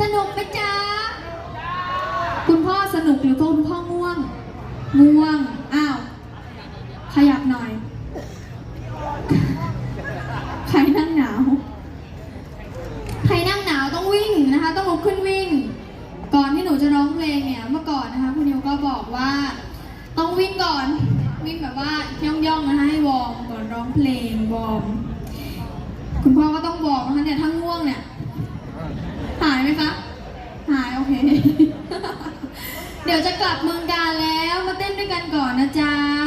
สนุกไหมจ๊ะคุณพ่อสนุกหรือคุณพ่อง่วง ง่วง อ้าว ขยับหน่อย ใครนั่งหนาว ใครนั่งหนาวต้องวิ่งนะคะ ต้องลุกขึ้นวิ่ง ก่อนที่หนูจะร้องเพลงเนี่ย เมื่อก่อนนะคะคุณนิวก็บอกว่า ต้องวิ่งก่อน วิ่งแบบว่าย่องๆนะคะให้วอร์มก่อนร้องเพลงวอร์มคุณพ่อก็ต้องบอกนะคะเนี่ยถ้าง่วงเนี่ย คะ หายโอเค เดี๋ยวจะกลับเมืองกาแล้วมาเต้นด้วยกันก่อนนะจ๊ะ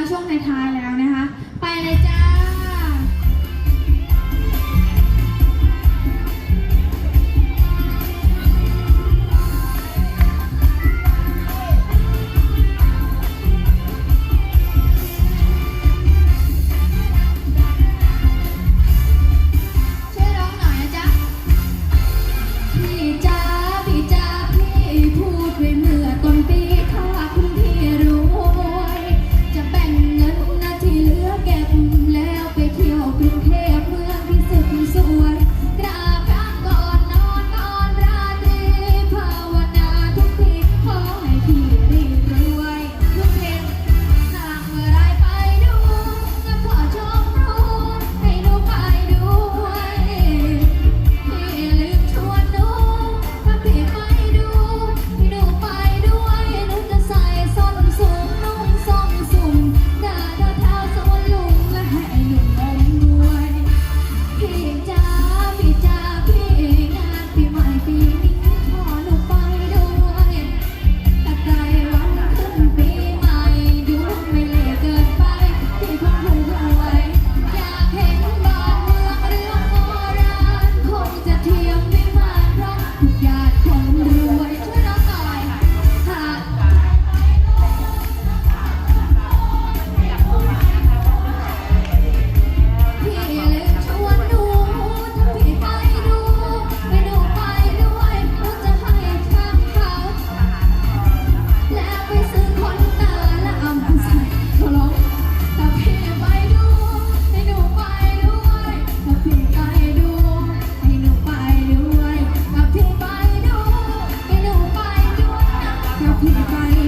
ถ้า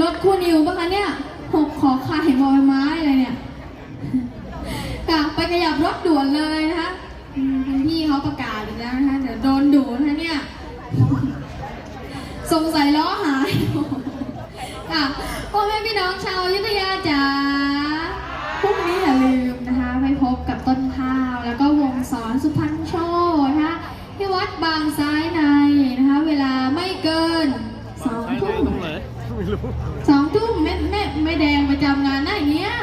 รถคุณนิวปะคะเนี่ยหกขอไข่บอยไม้เลยเนี่ยค่ะไปขยับรถด่วนเลยนะคะคุณพี่เขาประกาศอีกแล้วนะคะเดี๋ยวโดนดูนะคะเนี่ยสงสัยล้อหายค่ะพ่อแม่พี่น้องชาวยุธยาจ๋าพรุ่งนี้อย่าลืมนะคะไปพบกับต้นข้าวแล้วก็วงสอนสุพ ไม่รู้สองทุ่มแม่แม่แม่แดงประจำงานหน้าอย่างเงี้ย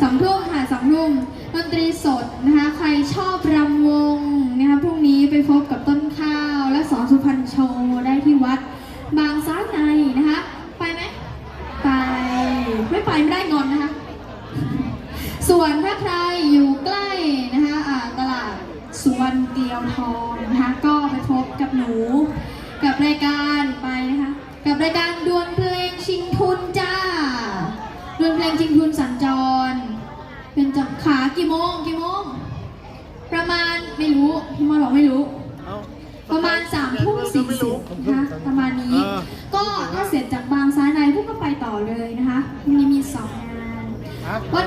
สองทุ่มค่ะสองทุ่มดนตรีสดนะคะ ใครชอบรำวงนะคะพรุ่งนี้ไปพบกับต้นข้าวและสอนสุพรรณโชว์ได้ที่วัด บางซ้ายในนะคะ ไปไหมไปไม่ไปไม่ได้งอนนะคะ ส่วนถ้าใครอยู่ใกล้นะคะตลาดสวนเตียวทองนะคะ ก็ไปพบกับหนูกับรายการไปนะคะ รายการดวลเพลงชิงทุนจ้าดวลเพลงชิงทุนสัญจร เป็นจับขากี่โมงกี่โมง ประมาณไม่รู้พี่มอบอกไม่รู้เอ้าประมาณสามทุ่มสี่สิบ